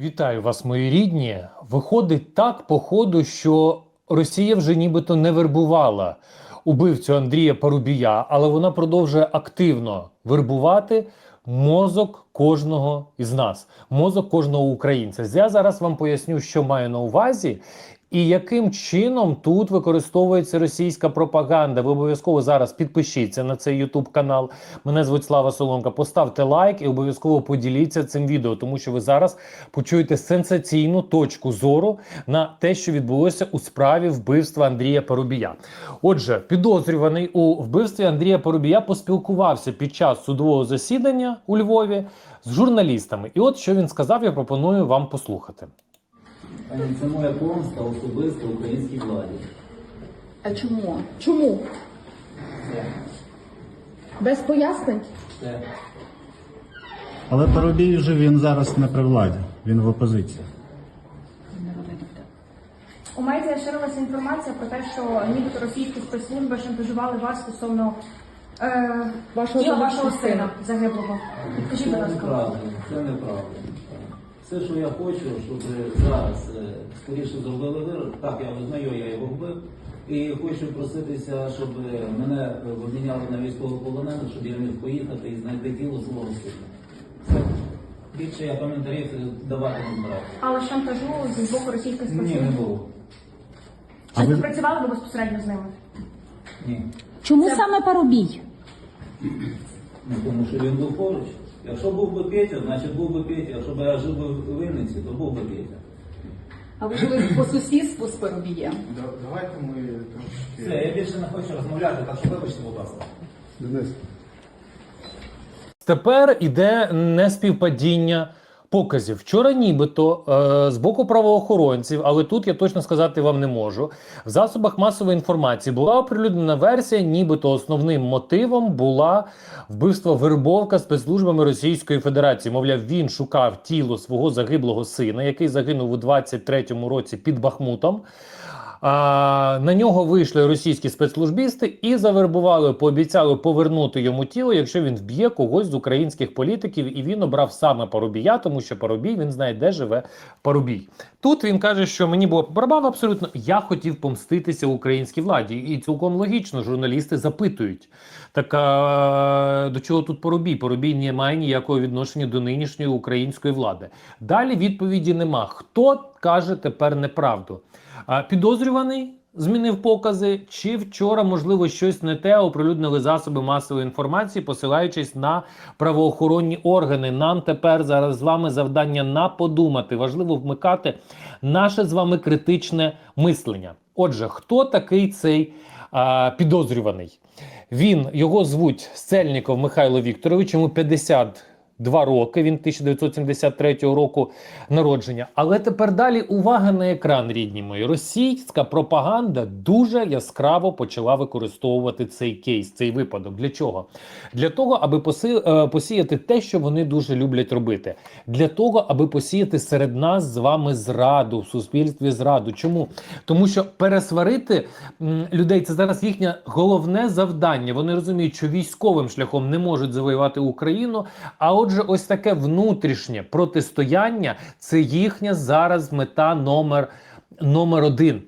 Вітаю вас, мої рідні. Виходить так, по ходу, що Росія вже нібито не вербувала убивцю Андрія Парубія, але вона продовжує активно вербувати мозок кожного із нас, мозок кожного українця. Я зараз вам поясню, що маю на увазі. І яким чином тут використовується російська пропаганда? Ви обов'язково зараз підпишіться на цей Ютуб канал. Мене звуть Слава Соломка. Поставте лайк і обов'язково поділіться цим відео, тому що ви зараз почуєте сенсаційну точку зору на те, що відбулося у справі вбивства Андрія Парубія. Отже, підозрюваний у вбивстві Андрія Парубія поспілкувався під час судового засідання у Львові з журналістами. І от що він сказав, я пропоную вам послухати. Це моя помста особисто українській владі. А чому? Чому? Все. Без пояснень? Все. Але Парубій вже він зараз не при владі, він в опозиції. У медіа ширилася інформація про те, що нібито російські спецслужби шантажували вас стосовно е, Вашого тіла вашого сина загиблого. Скажіть, будь Це ласка. неправда. Це неправда. Все, що я хочу, щоб зараз е, скоріше зробили вирок. Так, я визнаю, я його вбив. І хочу проситися, щоб мене е, обміняли на військовополонених, щоб я міг поїхати і знайти тіло свого сина. Більше я коментарів е, давати не збираюся. Але шантажу з боку російських Ні, не було. Чи ви- працювали ви безпосередньо з ними? Ні. Чому саме Парубій? Ну, тому що він був поруч. Якщо був би Петя, значить був би Петя. Якщо б я жив би в Винниці, то був би Петя. А ви жили по сусідству з Парубієм? Да- Давайте ми Все, трошки. я більше не хочу розмовляти, так що вибачте, будь ласка. Денис, Тепер іде неспівпадіння показів. Вчора, нібито е, з боку правоохоронців, але тут я точно сказати вам не можу. В засобах масової інформації була оприлюднена версія, нібито основним мотивом була вбивство вербовка спецслужбами Російської Федерації. Мовляв, він шукав тіло свого загиблого сина, який загинув у 23-му році під Бахмутом. А, на нього вийшли російські спецслужбісти і завербували, пообіцяли повернути йому тіло, якщо він вб'є когось з українських політиків. І він обрав саме Парубія, тому що Парубій він знає, де живе Парубій. Тут він каже, що мені було по барабану абсолютно. Я хотів помститися українській владі, і цілком логічно журналісти запитують. Так а, до чого тут Парубій? Парубій не має ніякого відношення до нинішньої української влади. Далі відповіді нема. Хто каже тепер неправду? Підозрюваний змінив покази, чи вчора, можливо, щось не те оприлюднили засоби масової інформації, посилаючись на правоохоронні органи. Нам тепер зараз з вами завдання на подумати. Важливо вмикати наше з вами критичне мислення. Отже, хто такий цей а, підозрюваний? Він його звуть Сцельніков Михайло Вікторович, йому 50 Два роки, він 1973 року народження. Але тепер далі увага на екран, рідні мої. Російська пропаганда дуже яскраво почала використовувати цей кейс, цей випадок. Для чого? Для того, аби е, посіяти те, що вони дуже люблять робити. Для того, аби посіяти серед нас з вами зраду в суспільстві зраду. Чому? Тому що пересварити людей це зараз їхнє головне завдання. Вони розуміють, що військовим шляхом не можуть завоювати Україну. А отже, ось таке внутрішнє протистояння це їхня зараз мета номер, номер один.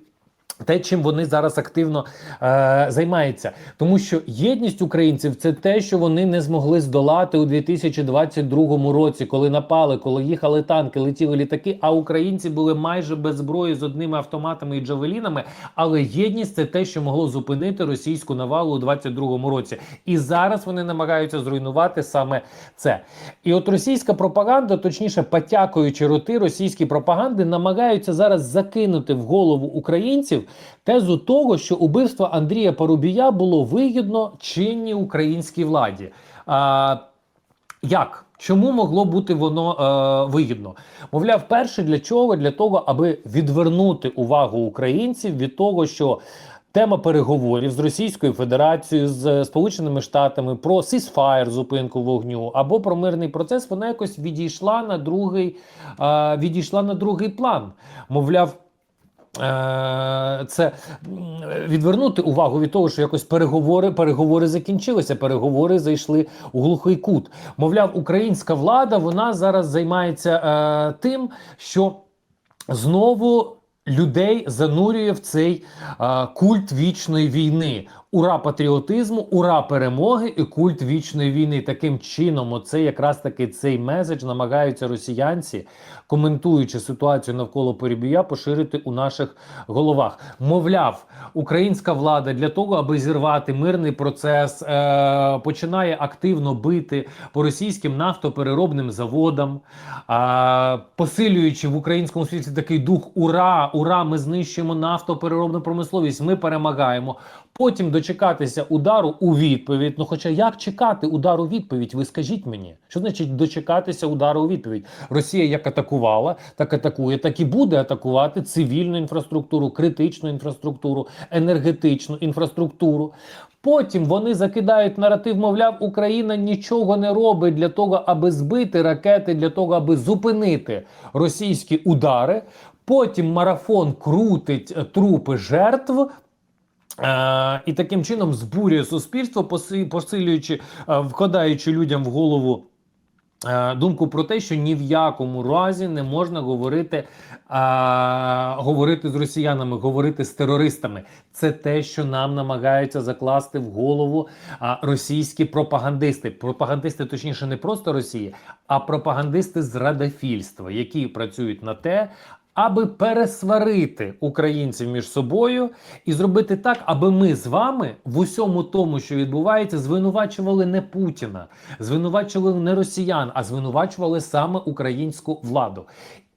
Те, чим вони зараз активно е, займаються, тому що єдність українців це те, що вони не змогли здолати у 2022 році, коли напали, коли їхали танки, летіли літаки. А українці були майже без зброї з одними автоматами і джавелінами. Але єдність це те, що могло зупинити російську навалу у 2022 році. І зараз вони намагаються зруйнувати саме це. І от російська пропаганда, точніше, потякуючи роти російській пропаганди, намагаються зараз закинути в голову українців тезу того, що убивство Андрія Парубія було вигідно чинній українській владі. А, як? Чому могло бути воно е, вигідно? Мовляв, перше для чого? Для того, аби відвернути увагу українців від того, що тема переговорів з Російською Федерацією, з Сполученими Штатами про сісфаєр, зупинку вогню або про мирний процес, вона якось відійшла на другий, е, відійшла на другий план. Мовляв, Е, Це відвернути увагу від того, що якось переговори, переговори закінчилися, переговори зайшли у глухий кут. Мовляв, українська влада вона зараз займається е, тим, що знову людей занурює в цей е, культ вічної війни. Ура патріотизму, ура перемоги і культ вічної війни. Таким чином, оце якраз таки цей меседж намагаються росіянці, коментуючи ситуацію навколо Порібія, поширити у наших головах. Мовляв, українська влада для того, аби зірвати мирний процес, е, починає активно бити по російським нафтопереробним заводам, е, посилюючи в українському світі такий дух ура, ура! Ми знищуємо нафтопереробну промисловість, ми перемагаємо. Потім дочекатися удару у відповідь. Ну, хоча як чекати удару у відповідь? Ви скажіть мені, що значить дочекатися удару у відповідь? Росія як атакувала, так атакує, так і буде атакувати цивільну інфраструктуру, критичну інфраструктуру, енергетичну інфраструктуру. Потім вони закидають наратив, мовляв, Україна нічого не робить для того, аби збити ракети, для того, аби зупинити російські удари. Потім марафон крутить трупи жертв. Е, і таким чином збурює суспільство, поси- посилюючи, е, вкладаючи людям в голову е, думку про те, що ні в якому разі не можна говорити, говорити з росіянами, говорити з терористами. Це те, що нам намагаються закласти в голову російські пропагандисти. Пропагандисти, точніше, не просто Росії, а пропагандисти зрадофільства, які працюють на те, аби пересварити українців між собою і зробити так, аби ми з вами в усьому тому, що відбувається, звинувачували не Путіна, звинувачували не росіян, а звинувачували саме українську владу.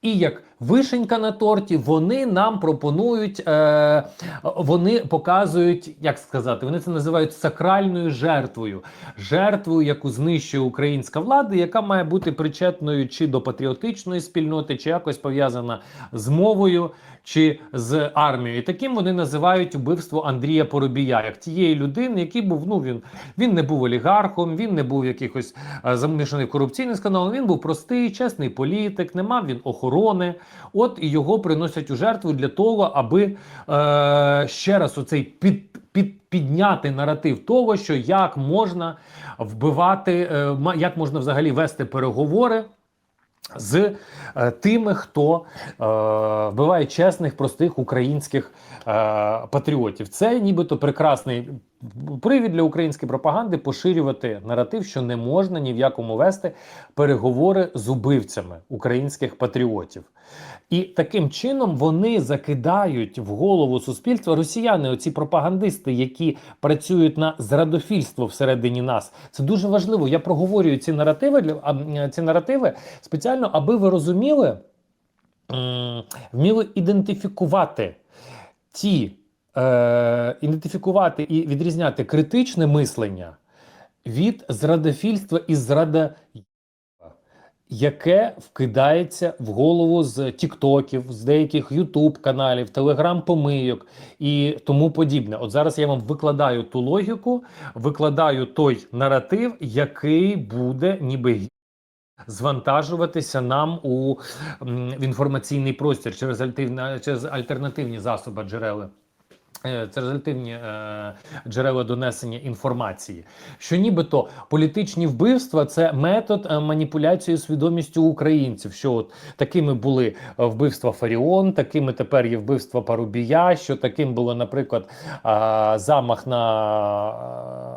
І як вишенька на торті, вони нам пропонують, е, вони показують, як сказати, вони це називають сакральною жертвою, жертвою, яку знищує українська влада, яка має бути причетною чи до патріотичної спільноти, чи якось пов'язана з мовою, чи з армією. І таким вони називають вбивство Андрія Поробія, як тієї людини, який був. Ну він він не був олігархом, він не був якихось е, замішаний в корупційний скандал. Він був простий, чесний політик, не мав він охорони. От і його приносять у жертву для того, аби е, ще раз оцей під. Під, підняти наратив того, що як можна вбивати, е, як можна взагалі вести переговори з е, тими, хто е, вбиває чесних, простих українських патріотів. Це нібито прекрасний привід для української пропаганди поширювати наратив, що не можна ні в якому вести переговори з убивцями українських патріотів. І таким чином вони закидають в голову суспільства росіяни, оці пропагандисти, які працюють на зрадофільство всередині нас. Це дуже важливо. Я проговорюю ці наративи для ці наративи спеціально, аби ви розуміли, вміли ідентифікувати ті, е, ідентифікувати і відрізняти критичне мислення від зрадофільства і зрада яке вкидається в голову з Тіктоків, з деяких Ютуб каналів, Телеграм-помийок і тому подібне. От зараз я вам викладаю ту логіку, викладаю той наратив, який буде ніби звантажуватися нам у в інформаційний простір через альтерна- через альтернативні засоби джерели. Е, Це результативні е, джерела донесення інформації, що нібито політичні вбивства це метод е, маніпуляції свідомістю українців. Що от такими були вбивства Фаріон, такими тепер є вбивства Парубія. Що таким було, наприклад, замах на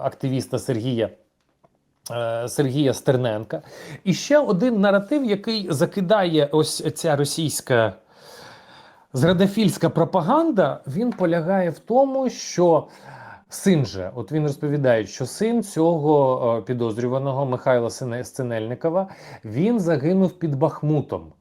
активіста Сергія. Сергія Стерненка. І ще один наратив, який закидає ось ця російська зрадофільська пропаганда, він полягає в тому, що син же, от він розповідає, що син цього е, підозрюваного Михайла Сценельникова, він загинув під Бахмутом.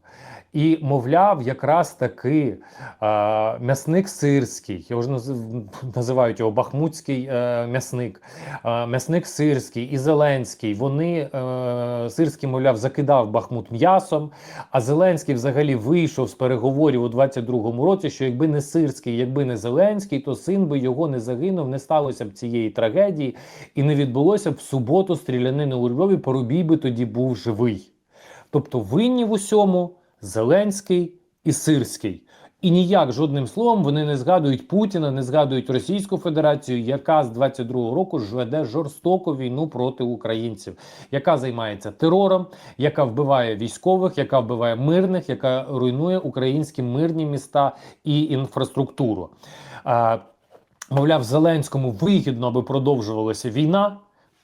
І, мовляв, якраз таки е, м'ясник сирський, ж наз- називають його Бахмутський е, м'ясник, е, м'ясник сирський і Зеленський. Вони е, сирський, мовляв, закидав Бахмут м'ясом. А Зеленський взагалі вийшов з переговорів у 22-му році, що якби не Сирський, якби не Зеленський, то син би його не загинув, не сталося б цієї трагедії, і не відбулося б в суботу стрілянини у Львові, Порубій би тоді був живий. Тобто винні в усьому Зеленський і Сирський. І ніяк жодним словом вони не згадують Путіна, не згадують Російську Федерацію, яка з 22-го року веде жорстоку війну проти українців, яка займається терором, яка вбиває військових, яка вбиває мирних, яка руйнує українські мирні міста і інфраструктуру. Мовляв, Зеленському вигідно, аби продовжувалася війна.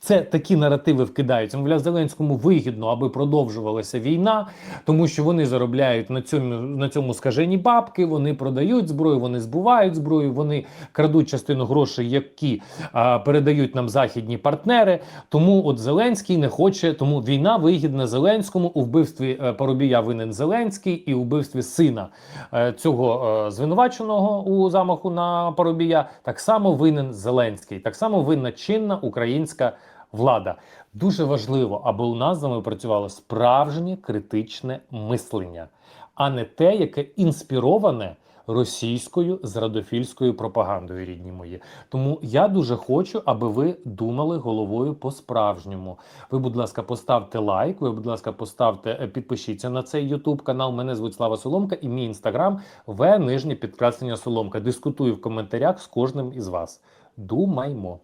Це такі наративи вкидаються. Мовляв, Зеленському вигідно, аби продовжувалася війна, тому що вони заробляють на цьому на цьому скажені бабки. Вони продають зброю, вони збувають зброю, вони крадуть частину грошей, які а, передають нам західні партнери. Тому от Зеленський не хоче, тому війна вигідна Зеленському у вбивстві е, Парубія винен Зеленський і у вбивстві сина е, цього е, звинуваченого у замаху на Парубія. Так само винен Зеленський, так само винна чинна українська влада. Дуже важливо, аби у нас з вами працювало справжнє критичне мислення, а не те, яке інспіроване російською зрадофільською пропагандою, рідні мої. Тому я дуже хочу, аби ви думали головою по-справжньому. Ви, будь ласка, поставте лайк. Ви, будь ласка, поставте, е, підпишіться на цей YouTube канал. Мене звуть Слава Соломка і мій інстаграм В нижнє підкреслення Соломка. Дискутую в коментарях з кожним із вас. Думаймо.